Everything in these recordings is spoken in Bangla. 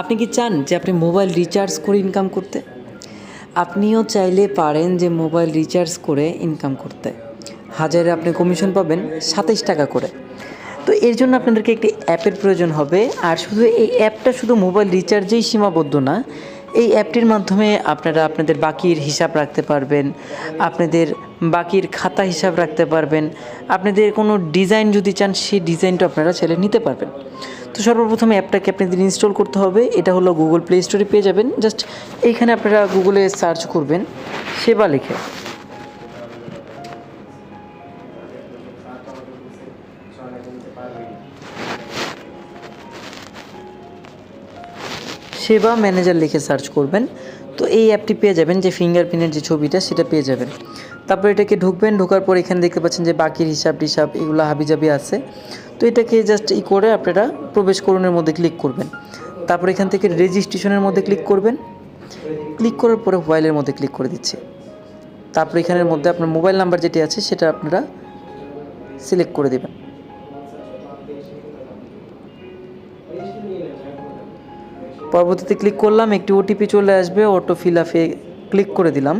আপনি কি চান যে আপনি মোবাইল রিচার্জ করে ইনকাম করতে? আপনিও চাইলে পারেন যে মোবাইল রিচার্জ করে ইনকাম করতে। হাজারে আপনি কমিশন পাবেন সাতাইশ টাকা করে। তো এর জন্য আপনাদেরকে একটি অ্যাপের প্রয়োজন হবে। আর শুধু এই অ্যাপটা শুধু মোবাইল রিচার্জেই সীমাবদ্ধ না, এই অ্যাপটির মাধ্যমে আপনারা আপনাদের বাকির হিসাব রাখতে পারবেন, আপনাদের বাকির খাতা হিসাব রাখতে পারবেন, আপনাদের কোনো ডিজাইন যদি চান, সেই ডিজাইনটা আপনারা ছেলে নিতে পারবেন। তো সর্বপ্রথমে অ্যাপটাকে আপনাদের ইনস্টল করতে হবে। এটা হলো গুগল প্লে স্টোরে পেয়ে যাবেন। জাস্ট এইখানে আপনারা গুগলে সার্চ করবেন। সেবা লিখে। সেবা ম্যানেজার লিখে সার্চ করবেন। তো এই অ্যাপটি পেয়ে যাবেন যে ফিঙ্গারপ্রিন্টের যে ছবিটা, সেটা পেয়ে যাবেন। তারপর এটাকে ঢুকবেন, ঢোকার পর এখানে দেখতে পাচ্ছেন যে বাকির হিসাব টিসাব এগুলো হাবিজাবি আছে। তো এটাকে জাস্ট ই করে আপনারা প্রবেশ করণের মধ্যে ক্লিক করবেন। তারপর এখান থেকে রেজিস্ট্রেশনের মধ্যে ক্লিক করবেন। ক্লিক করার পরে মোবাইলের মধ্যে ক্লিক করে দিচ্ছে। তারপর এখানের মধ্যে আপনার মোবাইল নাম্বার যেটি আছে, সেটা আপনারা সিলেক্ট করে দেবেন। পরবর্তীতে ক্লিক করলাম, একটি ওটিপি চলে আসবে অটো ফিল আপে ক্লিক করে দিলাম।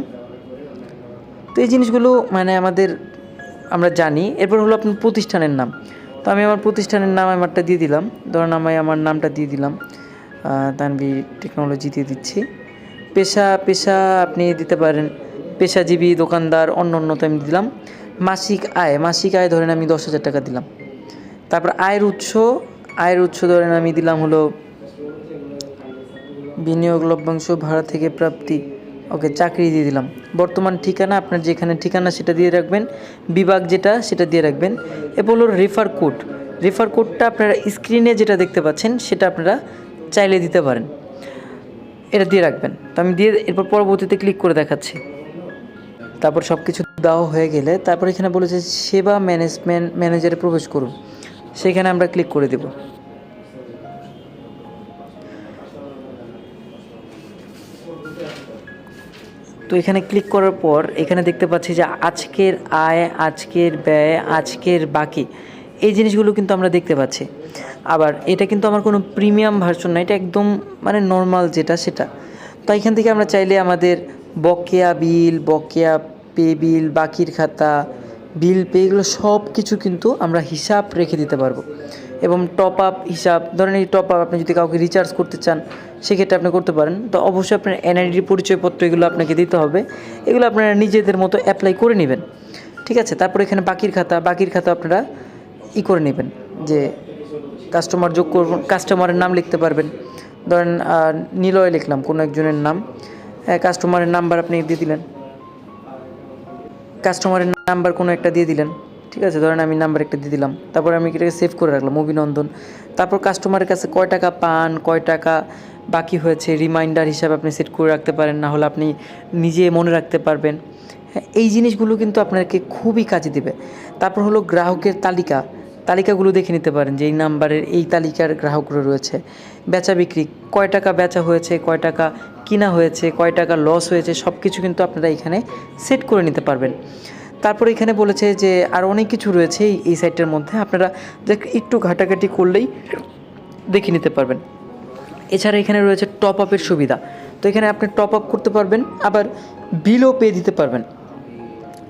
তো এই জিনিসগুলো মানে আমাদের, আমরা জানি। এরপর হলো আপনার প্রতিষ্ঠানের নাম। তো আমি আমার প্রতিষ্ঠানের নাম আমারটা দিয়ে দিলাম। ধরেন আমি আমার নামটা দিয়ে দিলাম। তানভি টেকনোলজি দিয়ে দিচ্ছি। পেশা পেশা আপনি দিতে পারেন। পেশাজীবী, দোকানদার, অন্য অন্য তো আমি দিলাম। মাসিক আয় মাসিক আয় ধরেন আমি দশ হাজার টাকা দিলাম। তারপর আয়ের উৎস আয়ের উৎস ধরেন আমি দিলাম হলো বিনিয়োগ লভ্যাংশ ভাড়া থেকে প্রাপ্তি। ওকে, চাকরি দিয়ে দিলাম। বর্তমান ঠিকানা, আপনার যেখানে ঠিকানা সেটা দিয়ে রাখবেন, বিভাগ যেটা সেটা দিয়ে রাখবেন। এরপর হলো রেফার কোড রেফার কোডটা আপনারা স্ক্রিনে যেটা দেখতে পাচ্ছেন, সেটা আপনারা চাইলে দিতে পারেন। এটা দিয়ে রাখবেন। তো আমি দিয়ে এরপর পরবর্তীতে ক্লিক করে দেখাচ্ছি। তারপর সব কিছু দেওয়া হয়ে গেলে তারপর এখানে বলেছে সেবা ম্যানেজমেন্ট ম্যানেজারে প্রবেশ করুন। সেখানে আমরা ক্লিক করে দেবো। তো এখানে ক্লিক করার পর এখানে দেখতে পাচ্ছি যে আজকের আয়, আজকের ব্যয়, আজকের বাকি, এই জিনিসগুলো কিন্তু আমরা দেখতে পাচ্ছি। আবার এটা কিন্তু আমার কোনো প্রিমিয়াম ভার্সন না, এটা একদম মানে নর্মাল যেটা সেটা। তো এখান থেকে আমরা চাইলে আমাদের বকেয়া বিল, বকেয়া পে বিল, বাকির খাতা বিল পে এগুলো সব কিছু কিন্তু আমরা হিসাব রেখে দিতে পারব। এবং টপ আপ হিসাব, ধরেন এই টপ আপ আপনি যদি কাউকে রিচার্জ করতে চান, সেক্ষেত্রে আপনি করতে পারেন। তো অবশ্যই আপনার এনআইডি পরিচয়পত্র এগুলো আপনাকে দিতে হবে। এগুলো আপনারা নিজেদের মতো অ্যাপ্লাই করে নেবেন। ঠিক আছে? তারপর এখানে বাকির খাতা বাকির খাতা আপনারা ই করে নেবেন যে কাস্টমার যোগ করবেন কাস্টমারের নাম লিখতে পারবেন। ধরেন নিলয় লিখলাম, কোনো একজনের নাম। কাস্টমারের নাম্বার আপনি দিয়ে দিলেন। কাস্টমারের নাম্বার কোনো একটা দিয়ে দিলেন। ঠিক আছে, ধরেন আমি নাম্বার একটা দিয়ে দিলাম। তারপর আমি এটাকে সেভ করে রাখলাম, অভিনন্দন। তারপর কাস্টমারের কাছে কয় টাকা পান, কয় টাকা বাকি হয়েছে রিমাইন্ডার হিসাবে আপনি সেট করে রাখতে পারেন, না হলে আপনি নিজে মনে রাখতে পারবেন। হ্যাঁ এই জিনিসগুলো কিন্তু আপনাকে খুবই কাজে দেবে। তারপর হলো গ্রাহকের তালিকা। তালিকাগুলো দেখে নিতে পারেন যে এই নাম্বারের এই তালিকার গ্রাহকরা রয়েছে। বেচা বিক্রি, কয় টাকা বেচা হয়েছে, কয় টাকা কিনা হয়েছে, কয় টাকা লস হয়েছে সব কিছু কিন্তু আপনারা এখানে সেট করে নিতে পারবেন। তারপর এখানে বলেছে যে আর অনেক কিছু রয়েছে এই- সাইটটার মধ্যে, আপনারা একটু ঘাটাঘাটি করলেই দেখে নিতে পারবেন। এছাড়া এখানে রয়েছে টপ আপের সুবিধা। তো এখানে আপনি টপ আপ করতে পারবেন, আবার বিলও পে দিতে পারবেন।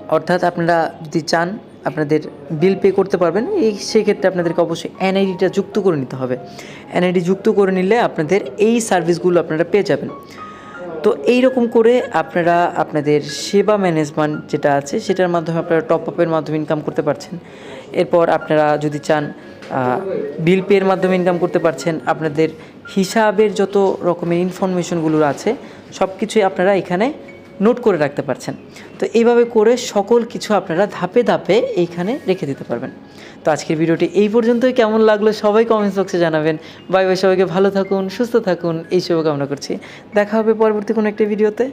অর্থাৎ আপনারা যদি চান, আপনাদের বিল পে করতে পারবেন, এই সেক্ষেত্রে আপনাদেরকে অবশ্যই এনআইডিটা যুক্ত করে নিতে হবে। এনআইডি যুক্ত করে নিলে আপনাদের এই সার্ভিসগুলো আপনারা পেয়ে যাবেন। তো এই রকম করে আপনারা আপনাদের সেবা ম্যানেজমেন্ট যেটা আছে, সেটার মাধ্যমে আপনারা টপ আপের মাধ্যমে ইনকাম করতে পারছেন। এরপর আপনারা যদি চান বিল পের মাধ্যমে ইনকাম করতে পারছেন, আপনাদের হিসাবের যত রকমের ইনফরমেশনগুলো আছে সব কিছুই আপনারা এখানে নোট করে রাখতে পারছেন। তো এইভাবে করে সকল কিছু আপনারা ধাপে ধাপে এইখানে রেখে দিতে পারবেন। তো আজকের ভিডিওটি এই পর্যন্তই। কেমন লাগল সবাই কমেন্টস বক্সে জানাবেন। বাই বাই সবাইকে, ভালো থাকুন, সুস্থ থাকুন, এই শুভকামনা করছি। দেখা হবে পরবর্তী কোনো একটি ভিডিওতে।